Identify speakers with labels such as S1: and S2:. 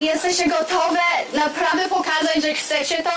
S1: Jesteście gotowe naprawdę pokazać, że chcecie to?